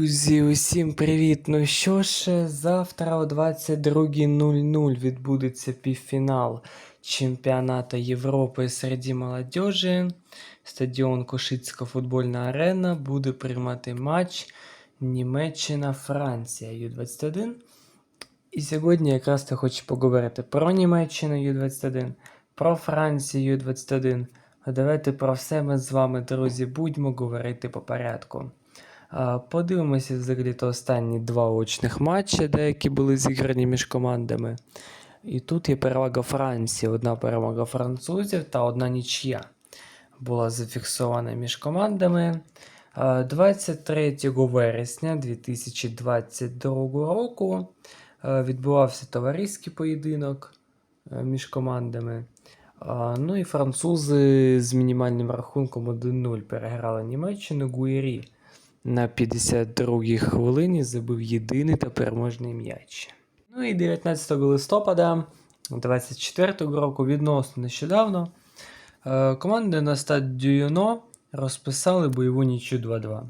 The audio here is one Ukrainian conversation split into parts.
Друзі, усім привіт! Ну що ж, завтра о 22.00 відбудеться півфінал чемпіонату Європи серед молодежі. Стадіон Кошицька футбольна арена буде приймати матч Німеччина-Франція Ю-21. І сьогодні якраз я хочу поговорити про Німеччину Ю-21, про Францію Ю-21. А давайте про все ми з вами, друзі, будемо говорити по порядку. Подивимося взагалі то останні два очних матчі, деякі були зіграні між командами. І тут є перевага Франції, одна перемога французів та одна нічия була зафіксована між командами. 23 вересня 2022 року відбувався товариський поєдинок між командами. Ну і французи з мінімальним рахунком 1-0 переграли Німеччину Гуєрі на 52-й хвилині забив єдиний та переможний м'яч. Ну і 19 листопада 24 року відносно нещодавно е, команди на стад Дюйоно розписали бойову нічю 2-2.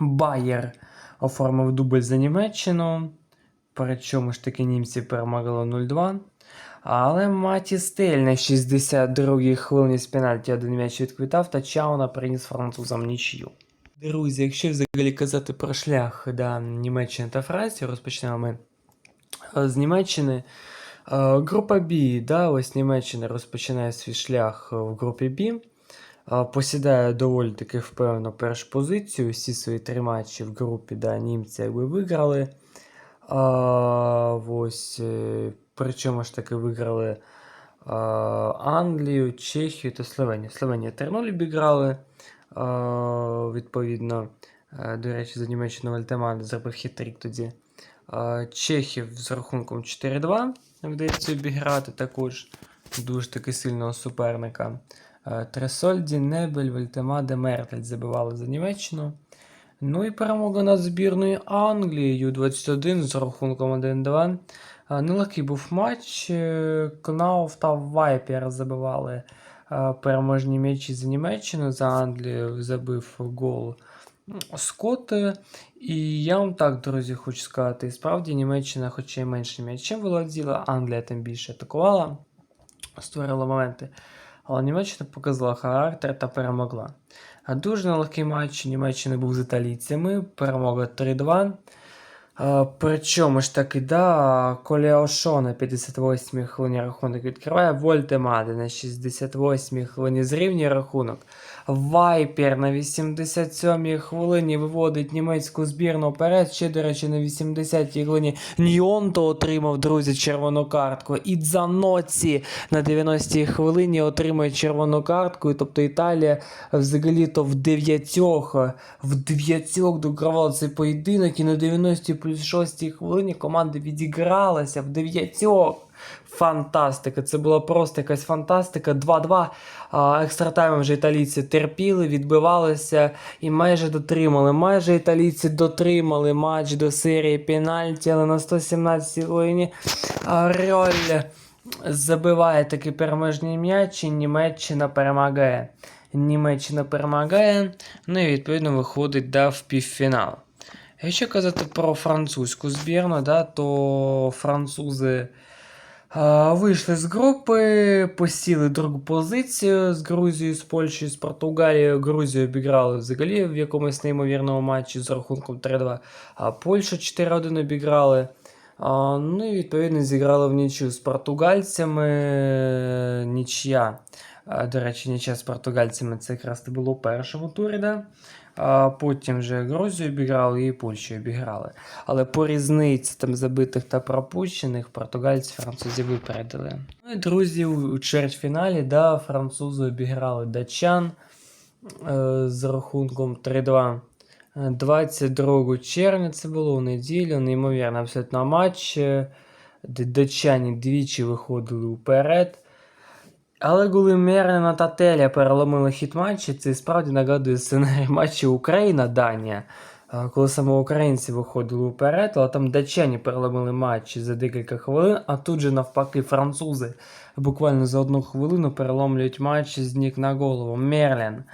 Байер оформив дубль за Німеччину, причому ж таки німці перемогли 0-2. Але Маті Стель на 62-й хвилині з пенальті один м'яч відквітав та Чауна приніс французам нічию. Друзі, якщо взагалі казати про шлях да, Німеччини та Франції, розпочнемо ми е, з Німеччини. Е, Група Б, да, ось Німеччина розпочинає свій шлях в групі. Е, Посідає доволі таки впевнено першу позицію. Всі свої три матчі в групі да, німці якби виграли. А, ось, е, Причому ж таки виграли а, Англію, Чехію та Словенію. Словенія 3-0 обіграли. Відповідно, е, до речі, за Німеччину Вальтеман зробив хитрік тоді. Чехів з рахунком 4-2 вдається обіграти також дуже таки сильного суперника. Е, Тресольді, Небель, Вальтемаде, Мертель забивали за Німеччину. Ну і перемога над збірною Англії Ю-21 з рахунком 1-2. А, Нелегкий був матч. е, Кнауф та Вайпер забивали е, переможні м'ячі за Німеччину, за Англію забив гол Скотт. І я вам так, друзі, хочу сказати, справді Німеччина, хоча й менше м'ячем володіла, Англія тим більше атакувала, створила моменти. Але Німеччина показала характер та перемогла. Дуже нелегкий матч Німеччини був з італійцями. Перемога 3-2. Причому ж таки, да, Колеошо на 58-й хвилині рахунок відкриває, Вольтемаде на 68-й хвилині зрівнює рахунок. Вайпер на 87-й хвилині виводить німецьку збірну вперед. Ще, до речі, на 80-й хвилині Ньонто отримав, друзі, червону картку. І Дзаноці на 90-й хвилині отримує червону картку. І, Тобто Італія взагалі-то в дев'ятьох, в дев'ятьох догравала цей поєдинок. І на 90 плюс 6 хвилині команда відігралася в дев'ятьох. Фантастика, це була просто якась фантастика. 2-2. А, Екстра таймом вже італійці терпіли, відбивалися і майже дотримали. Майже італійці дотримали матч до серії пенальті, але на 117-й хвилині а, Рьоль забиває такий переможний м'яч, і Німеччина перемагає. Німеччина перемагає, ну і відповідно виходить да, в півфінал. Якщо казати про французьку збірну, да, то французи. А, Вийшли з групи, посіли другу позицію з Грузією, з Польщею, з Португалією. Грузію обіграли взагалі в якомусь неймовірному матчі з рахунком 3-2, а Польщу 4-1 обіграли. А, Ну і відповідно зіграли в нічю з португальцями. Нічия. До речі, нічия з португальцями це якраз було у першому турі. Да? А потім вже Грузію обіграли і Польщу обіграли. Але по різниці там забитих та пропущених португальці французів випередили. Ну і друзі, у чвертьфіналі да, французи обіграли датчан е, з рахунком 3-2. Е, 22 червня це було у неділю, неймовірно абсолютно матч, датчані двічі виходили вперед. Але коли Мернена та Теля переломили хід матчі, це справді нагадує сценарій матчу Україна-Данія. Коли саме українці виходили вперед, але там датчані переломили матчі за декілька хвилин, а тут же навпаки французи буквально за одну хвилину переломлюють матч з ніг на голову. Мерлен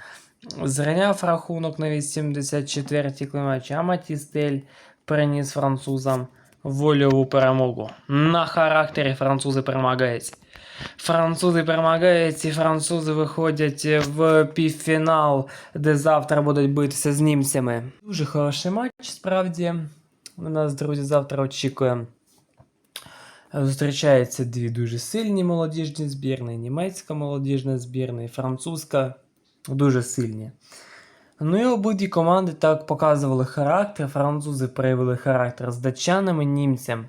зрівняв рахунок на 84-й климачі, а Матістель приніс французам вольову перемогу. На характері французи перемагають. Французи перемагають, і французи виходять в півфінал, де завтра будуть битися з німцями. Дуже хороший матч, справді. У нас, друзі, завтра очікує. Зустрічаються дві дуже сильні молодіжні збірні: німецька молодіжна збірна і французька дуже сильні. Ну і обидві команди так показували характер. Французи проявили характер з датчанами, німцям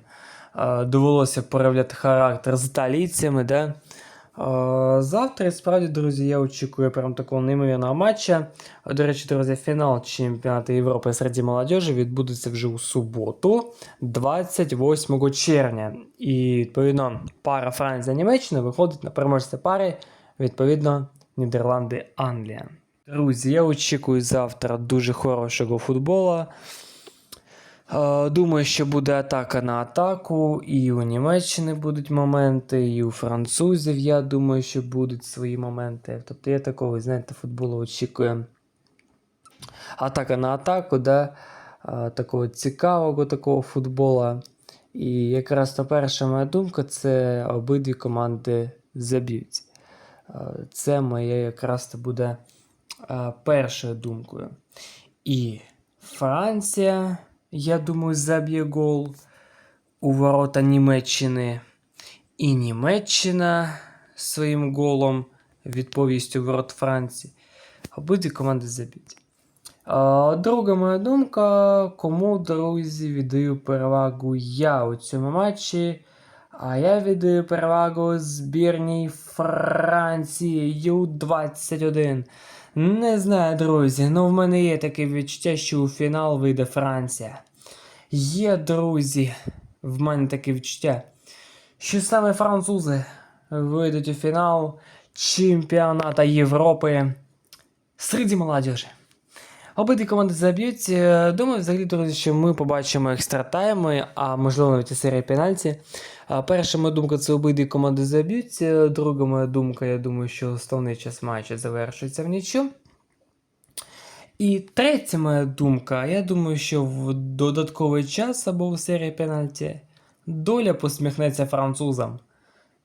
довелося проявляти характер з італійцями. Да? Е, завтра, справді, друзі, я очікую прям такого неймовірного матча. До речі, друзі, фінал чемпіонату Європи серед молодіжі відбудеться вже у суботу, 28 червня. І відповідно пара Франція-Німеччина виходить на переможця пари, відповідно, Нідерланди-Англія. Друзі, я очікую завтра дуже хорошого футболу. Е, Думаю, що буде атака на атаку, і у Німеччини будуть моменти, і у французів, я думаю, що будуть свої моменти. Тобто я такого, знаєте, футболу очікую. Атака на атаку, да? е, такого цікавого такого футбола. І якраз то перша моя думка це обидві команди заб'ють. Е, Це моя якраз то буде першою думкою. І Франція, я думаю, заб'є гол у ворота Німеччини. І Німеччина своїм голом відповість у ворот Франції. Обидві команди заб'ють. Друга моя думка, кому, друзі, віддаю перевагу я у цьому матчі. А я віддаю перевагу збірній Франції Ю-21. Не знаю, друзі, ну в мене є таке відчуття, що у фінал вийде Франція. Є, друзі, в мене таке відчуття, що саме французи вийдуть у фінал чемпіоната Європи серед молодіжі. Обидві команди заб'ють. Е, Думаю, взагалі, друзі, що ми побачимо екстратайми, а можливо навіть і серія пенальті. Перша моя думка це обидві команди заб'ють. Е, Друга моя думка, я думаю, що основний час матчу завершується в нічю. І третя моя думка, я думаю, що в додатковий час або в серії пенальті доля посміхнеться французам.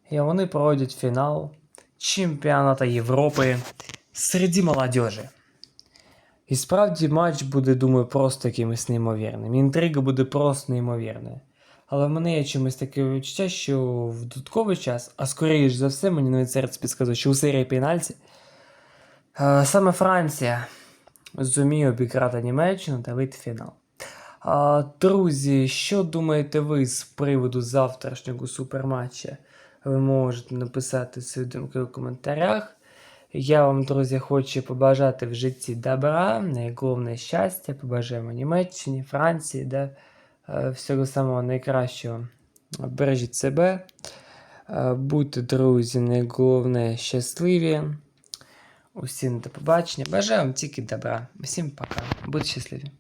І вони пройдуть фінал чемпіоната Європи серед молодіжі. І справді матч буде, думаю, просто якимось неймовірним. Інтрига буде просто неймовірною. Але в мене є чимось таке відчуття, що в додатковий час, а скоріш за все, мені навіть серце підказує, що у серії пенальті е, саме Франція зуміє обіграти Німеччину та вийти в фінал. Друзі, що думаєте ви з приводу завтрашнього суперматча? Ви можете написати свої думки у коментарях. Я вам, друзі, хочу побажати в житті добра, найголовне щастя, побажаємо Німеччині, Франції, да, е, всього самого найкращого. Бережіть себе, е, будьте, друзі, найголовне щасливі. Усім до побачення. Бажаю вам тільки добра. Всім пока. Будьте щасливі.